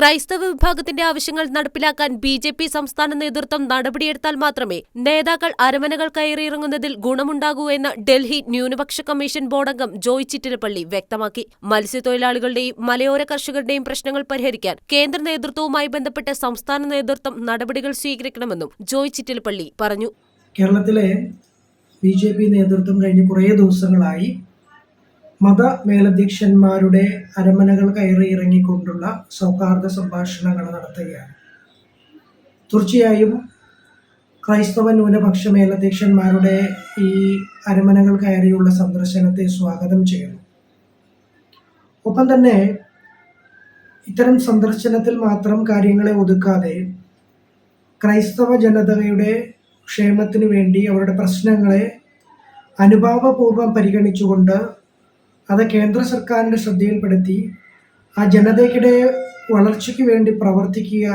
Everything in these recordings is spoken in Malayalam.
ക്രൈസ്തവ വിഭാഗത്തിന്റെ ആവശ്യങ്ങൾ നടപ്പിലാക്കാൻ ബി ജെ പി സംസ്ഥാന നേതൃത്വം നടപടിയെടുത്താൽ മാത്രമേ നേതാക്കൾ അരമനകൾ കയറിയിറങ്ങുന്നതിൽ ഗുണമുണ്ടാകൂ എന്ന് ഡൽഹി ന്യൂനപക്ഷ കമ്മീഷൻ ബോർഡംഗം ജോയ് ചിറ്റിലപ്പള്ളി വ്യക്തമാക്കി. മത്സ്യത്തൊഴിലാളികളുടെയും മലയോര കർഷകരുടെയും പ്രശ്നങ്ങൾ പരിഹരിക്കാൻ കേന്ദ്ര നേതൃത്വവുമായി ബന്ധപ്പെട്ട് സംസ്ഥാന നേതൃത്വം നടപടികൾ സ്വീകരിക്കണമെന്നും ജോയ് ചിറ്റിലപ്പള്ളി പറഞ്ഞു. കേരളത്തിലെ ബി നേതൃത്വം കഴിഞ്ഞ കുറേ ദിവസങ്ങളായി മത മേലധ്യക്ഷന്മാരുടെ അരമനകൾ കയറി ഇറങ്ങിക്കൊണ്ടുള്ള സൗഹാർദ്ദ സംഭാഷണങ്ങൾ നടത്തുകയാണ്. തീർച്ചയായും ക്രൈസ്തവ ന്യൂനപക്ഷ മേലധ്യക്ഷന്മാരുടെ ഈ അരമനകൾ കയറിയുള്ള സന്ദർശനത്തെ സ്വാഗതം ചെയ്യുന്നു. ഒപ്പം തന്നെ ഇത്തരം സന്ദർശനത്തിൽ മാത്രം കാര്യങ്ങളെ ഒതുക്കാതെ ക്രൈസ്തവ ജനതയുടെ ക്ഷേമത്തിനു വേണ്ടി അവരുടെ പ്രശ്നങ്ങളെ അനുഭാവപൂർവം പരിഗണിച്ചുകൊണ്ട് അത് കേന്ദ്ര സർക്കാരിന്റെ ശ്രദ്ധയിൽപ്പെടുത്തി ആ ജനതയ്ക്കിടെ വളർച്ചയ്ക്ക് വേണ്ടി പ്രവർത്തിക്കുക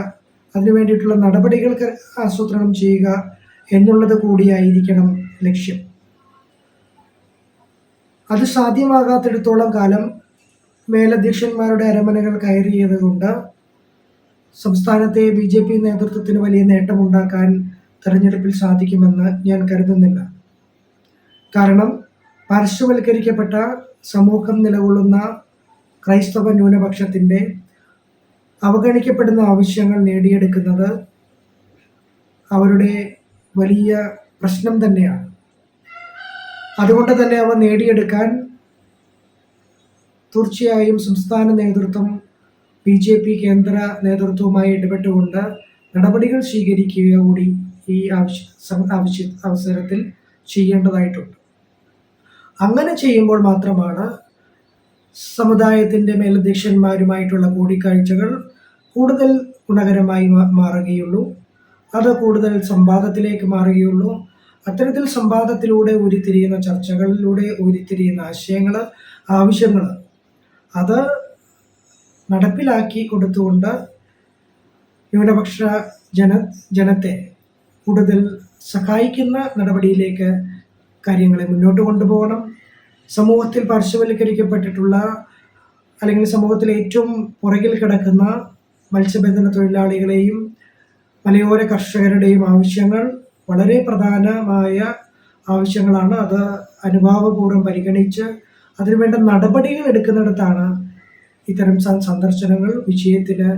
അതിനു വേണ്ടിയിട്ടുള്ള നടപടികൾക്ക് ആസൂത്രണം ചെയ്യുക എന്നുള്ളത് കൂടിയായിരിക്കണം ലക്ഷ്യം. അത് സാധ്യമാകാത്തിടത്തോളം കാലം മേലധ്യക്ഷന്മാരുടെ അരമനകൾ കയറിയത് കൊണ്ട് സംസ്ഥാനത്തെ ബി ജെ പി നേതൃത്വത്തിന് വലിയ നേട്ടമുണ്ടാക്കാൻ തെരഞ്ഞെടുപ്പിൽ സാധിക്കുമെന്ന് ഞാൻ കരുതുന്നില്ല. കാരണം പാർശ്വവൽക്കരിക്കപ്പെട്ട സമൂഹം നിലകൊള്ളുന്ന ക്രൈസ്തവ ന്യൂനപക്ഷത്തിന്റെ അവഗണിക്കപ്പെടുന്ന ആവശ്യങ്ങൾ നേടിയെടുക്കുന്നത് അവരുടെ വലിയ പ്രശ്നം തന്നെയാണ്. അതുകൊണ്ട് തന്നെ അവ നേടിയെടുക്കാൻ തീർച്ചയായും സംസ്ഥാന നേതൃത്വം ബി ജെ പി കേന്ദ്ര നേതൃത്വവുമായി ഇടപെട്ടുകൊണ്ട് നടപടികൾ സ്വീകരിക്കുക കൂടി ഈ ആവശ്യ ആവശ്യ അവസരത്തിൽ ചെയ്യേണ്ടതായിട്ടുണ്ട്. അങ്ങനെ ചെയ്യുമ്പോൾ മാത്രമാണ് സമുദായത്തിന്റെ മേലധ്യക്ഷന്മാരുമായിട്ടുള്ള കൂടിക്കാഴ്ചകൾ കൂടുതൽ ഗുണകരമായി മാറുകയുള്ളൂ. അത് കൂടുതൽ സംവാദത്തിലേക്ക് മാറുകയുള്ളൂ. അത്തരത്തിൽ സംവാദത്തിലൂടെ ഉരുത്തിരിയുന്ന ചർച്ചകളിലൂടെ ഉരുത്തിരിയുന്ന ആശയങ്ങൾ ആവശ്യങ്ങൾ അത് നടപ്പിലാക്കി കൊടുത്തുകൊണ്ട് ന്യൂനപക്ഷ ജന ജനത്തെ കൂടുതൽ സഹായിക്കുന്ന നടപടിയിലേക്ക് കാര്യങ്ങളെ മുന്നോട്ട് കൊണ്ടുപോകണം. സമൂഹത്തിൽ പാർശ്വവൽക്കരിക്കപ്പെട്ടിട്ടുള്ള അല്ലെങ്കിൽ സമൂഹത്തിൽ ഏറ്റവും പുറകിൽ കിടക്കുന്ന മത്സ്യബന്ധന തൊഴിലാളികളെയും മലയോര കർഷകരുടെയും ആവശ്യങ്ങൾ വളരെ പ്രധാനമായ ആവശ്യങ്ങളാണ്. അത് അനുഭാവപൂർവം പരിഗണിച്ച് അതിനുവേണ്ട നടപടികൾ എടുക്കുന്നിടത്താണ് ഇത്തരം സന്ദർശനങ്ങൾ വിജയത്തിന്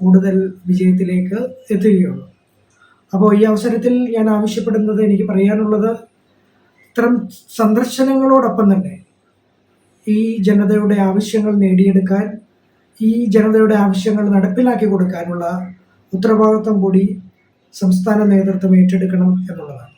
കൂടുതൽ വിജയത്തിലേക്ക് എത്തുകയുള്ളൂ. അപ്പോൾ ഈ അവസരത്തിൽ ഞാൻ ആവശ്യപ്പെടുന്നത് എനിക്ക് പറയാനുള്ളത് ഇത്തരം സന്ദർശനങ്ങളോടൊപ്പം തന്നെ ഈ ജനതയുടെ ആവശ്യങ്ങൾ നേടിയെടുക്കാൻ ഈ ജനതയുടെ ആവശ്യങ്ങൾ നടപ്പിലാക്കി കൊടുക്കാനുള്ള ഉത്തരവാദിത്വം കൂടി സംസ്ഥാന നേതൃത്വം ഏറ്റെടുക്കണം എന്നുള്ളതാണ്.